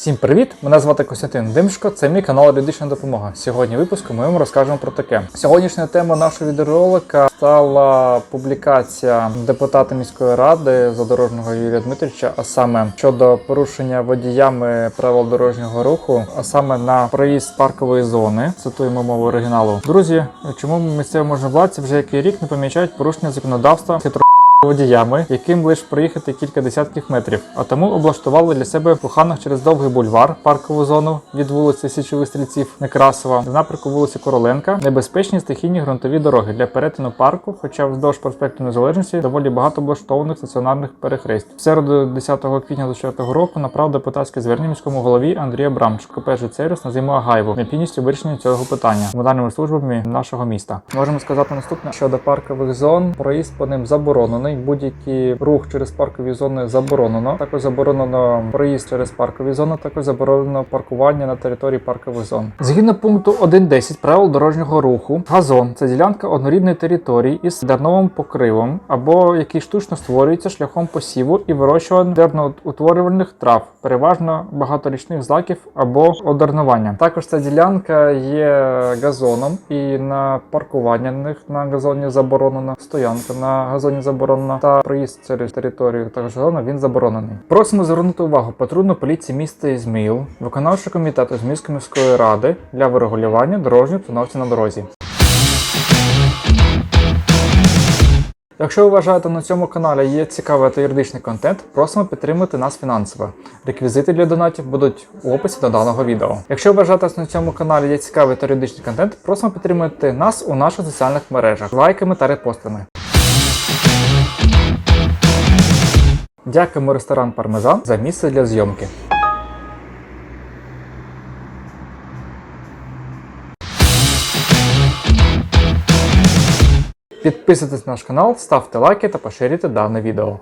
Всім привіт! Мене звати Костянтин Димшко, це мій канал Юридична допомога. Сьогодні випуску ми вам розкажемо про таке. Сьогоднішня тема нашого відеоролика стала публікація депутата міської ради задорожного Юрія Дмитровича, а саме щодо порушення водіями правил дорожнього руху, а саме на проїзд паркової зони. Цитуємо мову оригіналу. Друзі, чому місцеві можновладці вже який рік не помічають порушення законодавства хитро водіями, яким лише проїхати кілька десятків метрів, а тому облаштували для себе в Луханах через довгий бульвар паркову зону від вулиці Січових стрільців Некрасова до напрямку вулиці Короленка небезпечні стихійні ґрунтові дороги для перетину парку, хоча вздовж проспекту Незалежності доволі багато облаштованих стаціонарних перехрест. В середу 10 квітня 2024 року направ депутатське звернення міському голові Андрія Брамчука перший сервіс на зиму Агайву необхідністю вирішення цього питання комунальними службами нашого міста. Можемо сказати наступне щодо паркових зон. Проїзд по ним заборонений. Будь-який рух через паркові зони заборонено. Також заборонено проїзд через паркові зони. Також заборонено паркування на території паркових зон. Згідно пункту 1.10 правил дорожнього руху, газон це ділянка однорідної території із дерновим покривом або який штучно створюється шляхом посіву і вирощування дерноутворювальних трав, переважно багаторічних злаків або одернування. Також ця ділянка є газоном, і на паркування на них на газоні заборонено, стоянка на газоні заборонена та проїзд через територію також газону він заборонений. Просимо звернути увагу патрульну поліції міста Ізмаїл, виконавчого комітету Зміївської міської ради для врегулювання дорожньої обстановки на дорозі. Якщо ви вважаєте на цьому каналі є цікавий та юридичний контент, просимо підтримати нас фінансово. Реквізити для донатів будуть у описі до даного відео. Якщо ви вважаєте на цьому каналі є цікавий та юридичний контент, просимо підтримати нас у наших соціальних мережах лайками та репостами. Дякуємо ресторан Пармезан за місце для зйомки. Підписуйтесь на наш канал, ставте лайки та поширюйте дане відео.